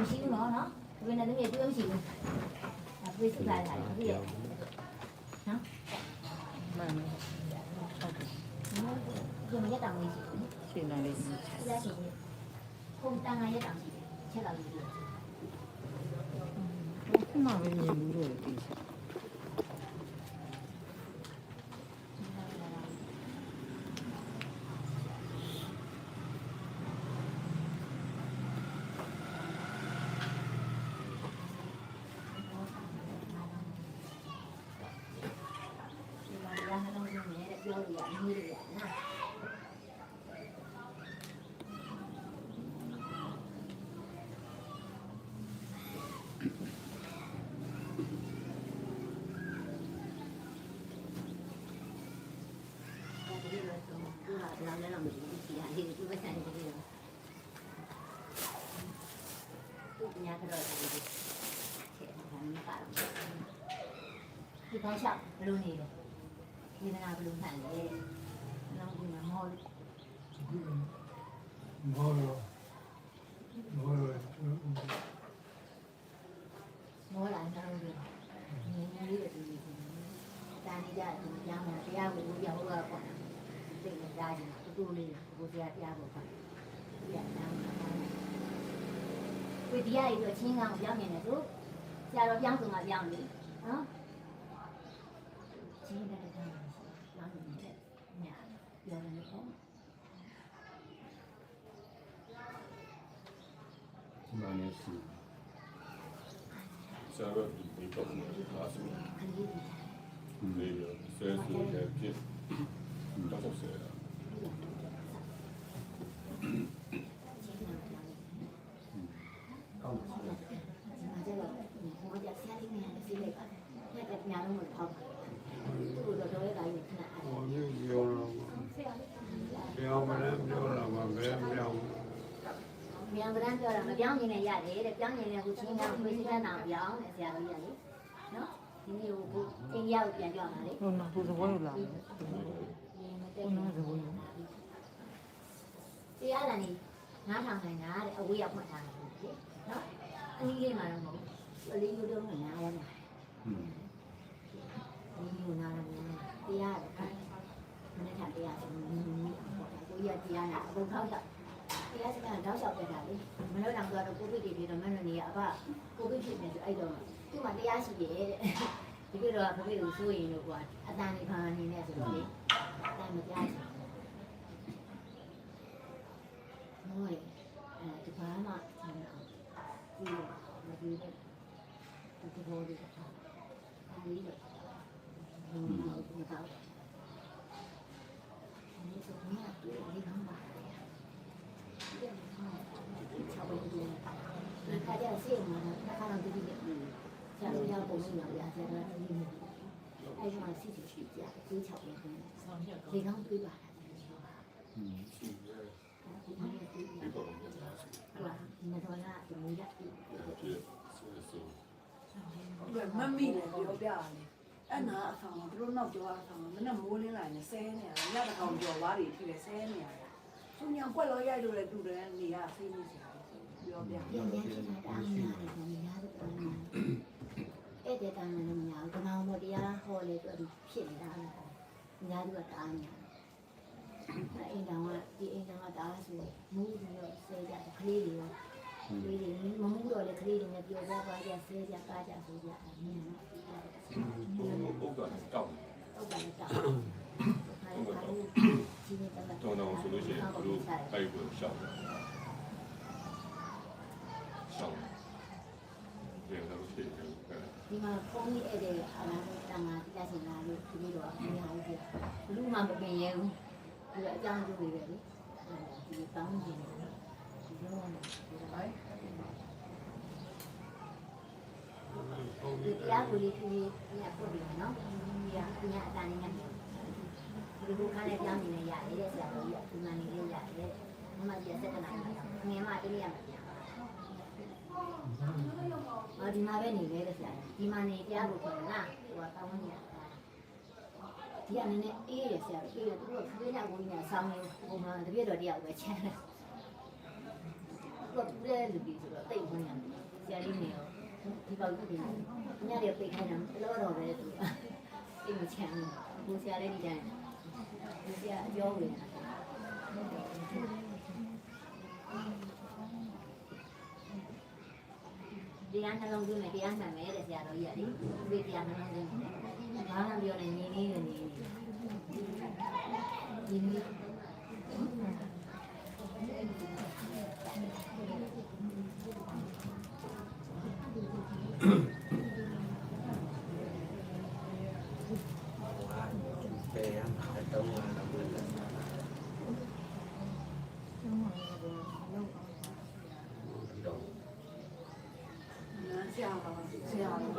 မရှိဘူးနော်နော်ဘယ်နဲ့သမီးတွေ့မရှိဘူးအဖေစုလာတာပြည့်မှန်တယ်ဒီမှာရက်တောင်လေးရှိတယ်ရှင်းလာလေးဒီလားရှိတယ်ခုံတန်ငါရက်တောင်ရှိတယ်ချက်တော်လေးခုမှပဲမြင်ဘူးလို့ဒီချက် ဒီမှာရဟန်းတော်ကြီးနဲ့ပြောလို့ရအနည်းရနာ ဒီလိုဆိုသူက လာလည်းတော့မရှိဘူးဒီဟာလေးသူပဲဆိုင်နေတယ်သူညာကတော့ဒီချက်ထားနေပါတော့ဒီကောင်းရှောက်ဘလို့နေလဲဒီနာဘလို့မှန်လဲနောက်ဒီမှာမော်မောရောမောရောမော်လာတော့ဒီနေနေလေးတွေဒီတာနေကြဒီကြောင်းမှာတရားကိုပြောင်းတော့ပေါ့ သိနေကြတယ်တူတူလေးကိုတရားတရားကိုပေါ့ဒီအကြောင်းဝိတရားကြီးတော့ချင်းကောင်ပြောင်းနေတယ်ဆိုဆရာတော်ပြောင်းဆုံးကပြောင်းနေနော်ချင်းတဲ့ကောင်ပြောင်းနေတယ်ညာပြောနေတယ်ပေါ့ဒီမှာနေရှိဆရာတော်ဒီဒီတော့ပါစခလေးတွေနေရဆဲဆိုတဲ့ဖြစ် တော့ဆဲတာကောင်းဒီမှာကျတော့ဟိုကဆရာလေးနဲ့ဆေးလိုက်ပါတယ်။အဲ့ဒါညာလုံးကိုထောက်ပါသူ့ကိုတော့တော့ရဲ့တိုင်းခဏအဲ့ဟောမျိုးပြောတော့ပြောမလဲပြောလာမှာဘယ်ပြောင်းမြန်ကရန်ပြောတာမပြောင်းနေနဲ့ရတယ်တဲ့ပြောင်းနေနဲ့ဟိုချင်းကကိုစိတ်ကနာပြောင်းတဲ့ဆရာကြီးကလေနော်ဒီနေ့ဟိုအိန္ဒိယကိုပြန်ပြောင်းလာလေဟိုနော်ဟိုသဘောလာဒီမဟိုတ က်နော်သဘောတရားလာနေနားထောင်နိုင်တာတဲ့အဝေးရောက်မှတ်ထားတယ်နော်အနည်းလေးမှတော့မဟုတ်ဘူးအလေးရိုးတော့နားရတယ်อืมဒီလိုနားရတယ်တရားရတယ်မနေ့ကတရားတယ်ကိုရတရားနာအကုန်ထောက်ချက်တရားစကန်တောက်လျှောက်ပြတာလေမလို့တော့ဆိုတော့ကိုဗစ်တွေပြီးတော့မလို့နေရအဖကိုဗစ်ဖြစ်နေဆိုအဲ့တော့သူ့မှာတရားရှိတယ်တဲ့ ဒီလိုတော့ဘယ်လိုဆိုရင်လို့ကွာအတန်နေခံနေနေဆိုတော့လေအတန်မတရားရှိဘူးဟိုအဲဒီဘာမှမအောင်ဒီမဒီတဲ့ဒီဘောလေးကအဲဒီတော့ဘယ်လိုလုပ်မကောင်းဒီဆိုမြတ်တူလေးကောင်းပါလေဒီကနေ့ချောင်းဝင်တယ်ဒီခါကျဆေးမှာ ခါတော့ဒီဒီဆရာတို့ရောက်ပုံစံရဆရာတို့အဲ့ဒီအဲ့ဒီမှာစီစီရှိကြဒီချောင်းဝင်တယ်ဒီကောင်းတွေးပါလားอืมရှိတယ်ဒီမှာဒီဒီပေါ်မှာပါစဟုတ်လားဒီမှာတော့လာဒီလိုရပြီဖြစ်ဆဲဆိုမမီလည်းပြောပြရတယ်အဲ့နာအဆောင်ကသူတို့နောက်ကျော်အဆောင်ကမနဲ့မိုးလင်းလာရင်ဆဲနေရတယ်ညတကောင်ကျော်သွားတွေထိလည်းဆဲနေရတယ်သူညကွက်လို့ရိုက်လို့လည်းတူတယ်နေရဆေးနေစရာပြောပြ ပြန်ပြန်ရှိတာအားများတယ်ဒီများတော့အဲ့တဲ့တန်းလည်းမများဘူးကမောင်မတရားဟောလေသူဖြစ်နေတာလေညာသူကတားညာအိမ်တောင်ကဒီအိမ်တောင်ကတားဆိုမူးပြီးတော့ဆဲကြတယ်ကလေးတွေရောကလေးတွေမမူးတော့လေကလေးတွေနဲ့ပြောကြပါကြဆဲကြပါကြဆိုကြတယ်မြင်တော့ဘုံဘုံကတော့တောက်ဟုတ်တယ်တောက်ဟာဟာဒီနေ့တော့တောင်းတောင်းဆိုလို့ရှိရင်သူတို့တိုက်ကိုရှောက်တယ်ရှောက်တယ်ဒါတော့ဖြစ်တယ် ဒီမှာဖုန်းကြီးအဲ့တဲ့အာနာတန်မာတိကျစင်လာလို့ဒီနေ့တော့အများကြီးပြလူမှမပင်ရဲဘူးဒီအကြောင်းကျိုးတွေပဲလေဒီတောင်းနေတယ်ဒီလိုမျိုးဒီတရားကိုလေးကြီးညပို့ပြီးနော်ဒီကညအတန်နေနေဒီလိုခါနဲ့ပြောင်းနေရရတယ်တဲ့ဆရာတော်ကြီးကဒီမှာနေရရတယ်မမကြီးစက်တနာနေတော့ငယ်မတလေးရမှာ ပြန်ပါဒီမှာပဲနေလေတဲ့ဆရာဒီမှာနေတရားကိုခေါ်လားဟိုကတောင်းနေတာဒီကနေ့အေးရဆရာအေးရသူကဖေးနေကိုညာဆောင်းနေဟိုမှာတပြည့်တော်တရားပဲချမ်းတယ်သူကပူတဲ့လူကြီးဆိုတော့တိတ်ဝင်ရတယ်လေးနေရောဒီပေါက်ကြီးတွေညတွေပိတ်ခိုင်းတာလောတော့ပဲသူအိမ်မချမ်းဘူးဆရာလေးဒီတိုင်းဒီဆရာအပြောဝင်တာ တရားနှလုံးသွင်းမယ်တရားမှန်မယ်တဲ့ဆရာတော်ကြီးကလေဒီတရားနှလုံးသွင်းမယ်ဘာမှပြောနေညီလေးနေနေညီလေး về ăn phải đông là đồng lên là နားဆရာကဆရာအဲ့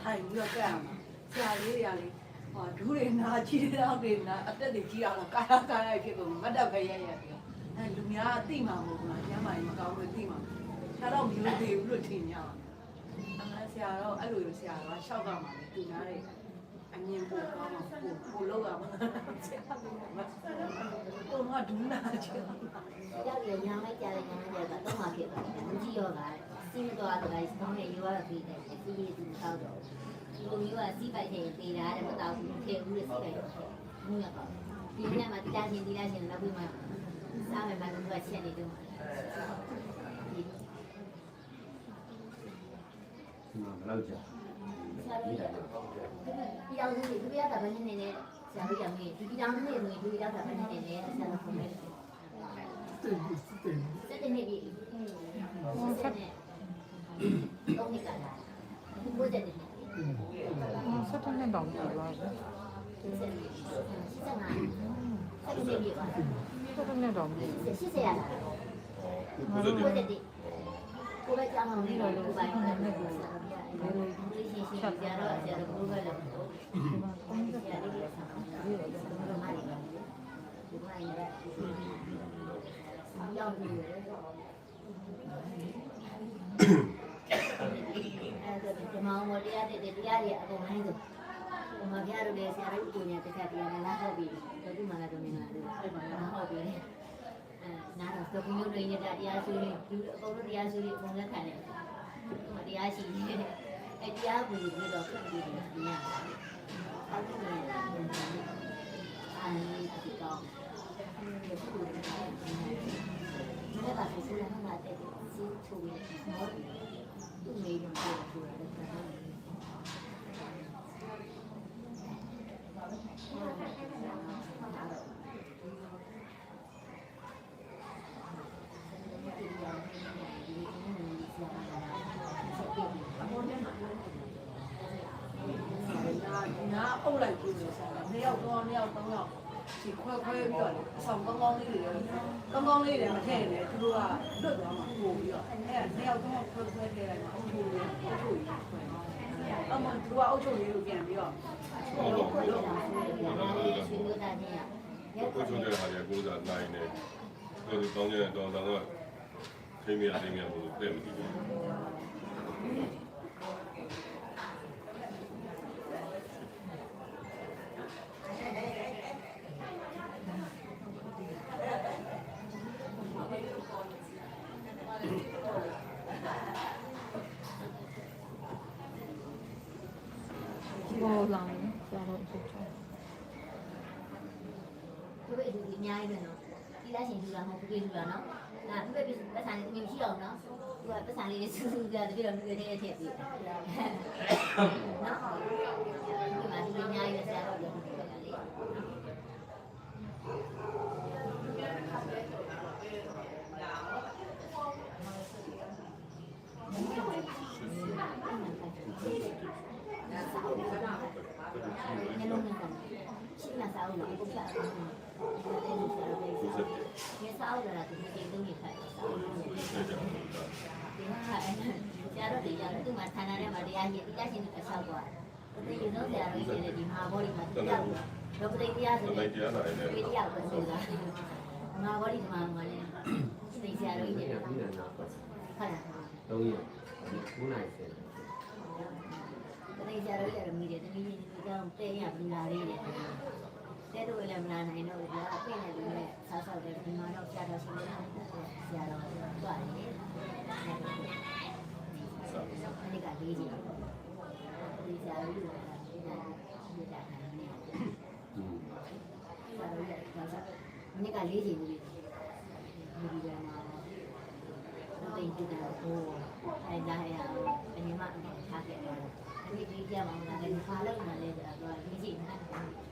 ထိုင်ပြီးတော့ကြရမှာဆရာလေးတွေကလေဟောဒူးတွေနာကြီး တွေတော့တွေနာအသက်တွေကြီးအောင်ကာယကာယဖြစ်ကုန်မတ်တက်ပဲရရပြီးတော့အဲလူများအသိမှာမဟုတ်ဘူးလားကျမ်းမာရင်မကောင်းလို့သိမှာဆရာတော့မျိုးသေးဘူးလို့ထင်ကြတာအဲဆရာတော့အဲ့လိုဆရာကရှောက်ကမှာလေသူနားတယ်အမြင်ပိုကောင်းမှာပိုပိုလောက်ရမှာဆရာကဘုရားဒူးနာကြီးကြောက်ရညာလိုက်ကြတယ်ညာလိုက်ကြတော့မှဖြစ်သွားတယ်လူကြီးရောကစီးမသွားတော့လည်းဆောင်းနေရောရပြီးတယ်စီးရည်သူတောက်တော့ဒီလိုမျိုးကစီးပိုက်နေပေးတာတဲ့မတောက်ဘူးထဲဘူးလေစီးပိုက် ဘူးရပါဒီနေ့မှတရားချင်းတရားချင်းနောက်ပြီးမှစားမယ်မှသူကချက်နေတော့ mà lâu chưa ဆရာတို့ပြည်တော်စုတွေပြရတာပဲနေနေဆရာတို့ကမေးဒီပြည်တော်စုတွေဆိုရင်ဒီရောက်တာပဲနေနေဆရာတို့ကမေးစက်တင်နေပြီစက်နေတော့နေကလာဘုဒ္ဓတဲ့ဆက်တဲ့နဲ့တောင်ပြလာတယ်စက်နေစက်ငါစက်နေပြီပါ ဆက်တဲ့နဲ့တောင်ပြရှစ်ဆရာလာဘုဇတိဘုဒ္ဓတဲ့ကိုပဲကြောင်းအောင်ပြီးတော့ဒီပိုင်းနဲ့ကိုဆရာတို့ဒီရှင်းရှင်းကြတော့ဆရာတို့ဘုရားလည်းဆရာလေးကဆောင်းတယ်ဒီလိုမှလည်းဒီပိုင်းနဲ့ရောက်ပြီးတယ်အဲ့ဒါဒီမောင်မတရားတဲ့တရားတွေအကုန်လုံးဆို ဟိုမှာပြရတယ်ဆရာတို့ကိုညာတစ်ခါတရားနဲ့လာဟောပြီးတော့ဒီမှာလည်းတော့နေလာတယ်အဲ့မှာလာဟောပြီးအဲနားတော့ဘုံမျိုးတွေညတရားစုတွေဒီအကုန်လုံးတရားစုတွေအကုန်လက်ခံတယ်တရားရှိတယ်အဲတရားကိုပြီးတော့ပြန်ပြီးတော့ညအောက်ကနေအာနိတိကောမနေ့ကဆိုစလာမှာတဲ့စီထူရဲ့မော်သူ့မေးတော့ပြောထူတယ် နာနာ အုပ်လိုက်ပြီးလို့ဆိုတာနှစ်ယောက်တော့နှစ်ယောက်သုံးယောက်ဒီခွဲခွဲပြီးတော့အဆောင်ကောင်းကောင်းလေးတွေကောင်းကောင်းလေးတွေမထည့်နဲ့သူတို့ကလွတ်သွားမှာပို့ပြီးတော့အဲ့နှစ်ယောက်သုံးယောက်ခွဲခွဲထည့်လိုက်မှာအုပ်ချုပ်ရေးအုပ်ချုပ်ရေးခွဲအမှသူကအုပ်ချုပ်ရေးကိုပြန်ပြီးတော့အဲ့ဒီကိုလည်းဆွေးနွေးတာညရက်ကိုကိုချိုးတဲ့ဟာတွေကိုစားနိုင်တယ်ကိုတောင်းကြတဲ့တောင်းတောင်းကထိမရထိမရဘူးတဲ့မကြည့်ဘူးဘောလောင်းဆရာတို့ချက်ချ သူတို့အတူအ များကြီးပဲနော်ဒီလားရှင်သူလားမဟုတ်ဘူးသူလားနော်ဒါသူပဲပတ်စံလေးတမင်ရှိအောင်နော်သူကပတ်စံလေးစူးစူးကြတပြည့်တော့လူတွေထဲထည့်ပြီးနော်ဒီမှာဒီအများကြီးပဲဆရာတို့ပြောနေတာလေညလုံးနေတာရှင်းလာစားအော င်လို့ပုတ်ချအောင်ဒီလိုဆရာတို့ဘုဇတိဒီစားအောင်လာသူဒီတုံးနေခိုင်းစားအောင်ဒီကဆရာတို့တွေရတယ်သူ့မှာဌာနထဲမှာတရားရှိတရားရှိနေဆောက်သွားတယ်ဒီလိုဆရာတို့ရှိတယ်ဒီမဟာဘောဓိမှာတရားတော့ပဋိတရားဆိုတတဲ့လိုက်တရားနိုင်တယ်ပဋိတရားကိုဆိုတာမဟာဘောဓိမှာမှာလေစိတ်ဆရာတို့ကြီးတယ် đi là nào ဟုတ်လား đâu nhiều cú này sẽ ပဋိတရားတို့ရတယ်မိတယ်တမီးကြီးဒီကြောင့်တဲ့ရပြီးလာလေးတယ် တဲ့တို့လည်းမလာနိုင်တော့ဘူးကွာအပြင်နဲ့လူနဲ့စားဆောက်တယ်ဒီမှာတော့ဆရာတော်ရှိနေတာဆရာတော်ကြွတယ်လေးကြီးဒီစာရေးလို့ဒီကဒီကခံနေတယ်อืมစာရေးတော့ဆက်မနေ့ကလေးကြီးလို့ဒီကမှာတိတ်တူတယ်ဟိုအဲဒါရအညီမထားခဲ့တယ်အဲ့ဒီကြမှာလည်းခါလောက်နေလေတော့လေးကြီးနဲ့ဒီကလည်းဒီမှာအစင်းနေတယ်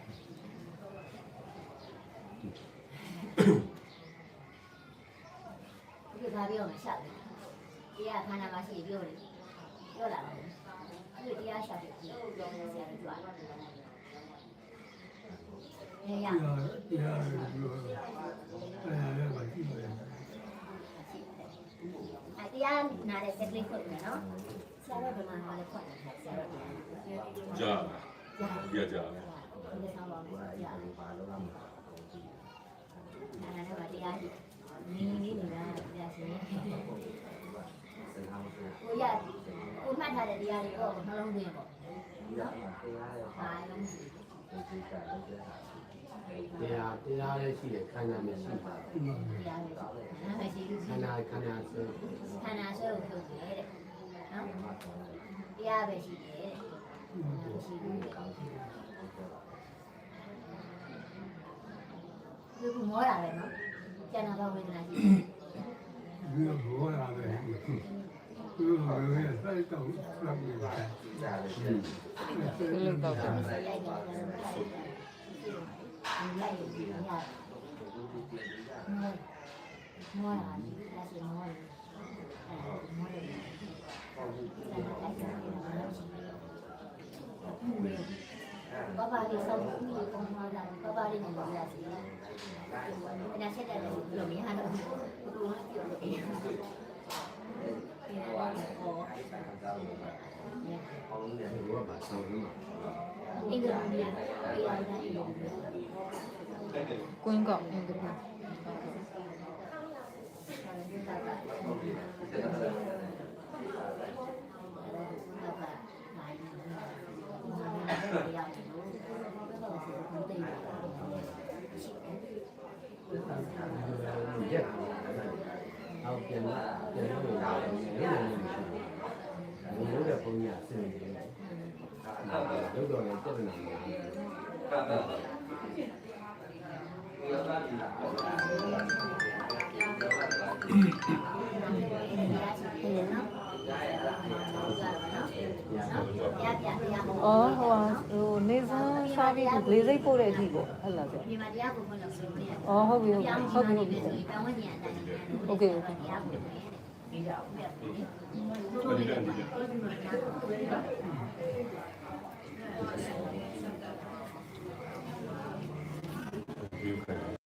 ဒီနေတာอืมဒီကပြောမှာရှောက်တယ်။တရားခန္ဓာမှာရှိပြောတယ်။ပြောလာတယ်။ဒီတရားရှောက်တယ်ပြောတယ်ဆရာတို့ကြွားတယ်။နေရတရားတရားပြောအဲ့ဒါလည်းမရှိဘူးအတရားနာတဲ့စက်ကလေးဖွင့်တယ်နော်ဆရာတို့ကမှလည်းဖွင့်တယ်ဆရာတို့ကကြာကြာပြကြဒီဆောင်ပါဘူးကြာဘာလို့လဲနာနာတော့တရား ကြီးနင်းနေနေတာတရားရှင်စကားမပြောကိုရကိုမှတ်ထားတဲ့တရားတွေကိုနှလုံးသွင်းပေါ့ဒီကတရားရောဘာလုံးရှိဒီကတရားတရားလည်းရှိတယ်ခန္ဓာမရှိပါဘူးတရားတွေနာမည်ရှိလို့ခန္ဓာခန္ဓာဆိုခန္ဓာဆွဲကိုထုတ်တယ်တဲ့နော်တရားပဲရှိတယ်မရှိဘူးတဲ့ဒီကမောတာပဲနော်ကျန်တာကဝေဒနာရှိတယ်ဒီဘောလာပဲဒီဘောရဲ့စိုက်တော့ဆက်နေတယ်ဒါလည်းရှိဘယ်လိုတော့လဲလိုက်တယ်လိုက်တယ်ရမောတာလက်စမောတယ်အဲမောတယ်ဘာဘာလေးစောင့်ပြီးပုံမှန် တာဘာဘာလေးနဲ့လုပ်ရစီ။ဒါဆက်တယ် လို့ပြောမရတော့ဘူး။ဘယ်လိုလဲပြောလို့အေး။ဒီကတော့ဟောအောင်နေတယ်ဘာပါဆောင်နေမှာအင်္ဂလိပ်နဲ့ ပြောရတဲ့အင်္ဂလိပ်ကွင်းကောက်အင်္ဂလိပ်ရက်အောက်ပြန်လာပြန်လို့ ပြီးလေးစိတ်ပို့တဲ့အထိပေါ့ဟုတ်လားဗျ ဒီမှာတရားကိုဖွင့်လို့ဆိုနေတယ် အော်ဟုတ်ပြီဟုတ်ပြီဟုတ်ပြီဟုတ်ပြီ ဆိုရင်ပန်ဝန်းကျင်အတိုင်းတရားကို โอเคโอเค တရားကိုဒီတော့ပြတ်တယ် အဒီလည်းဒီလည်းဒီခိုင်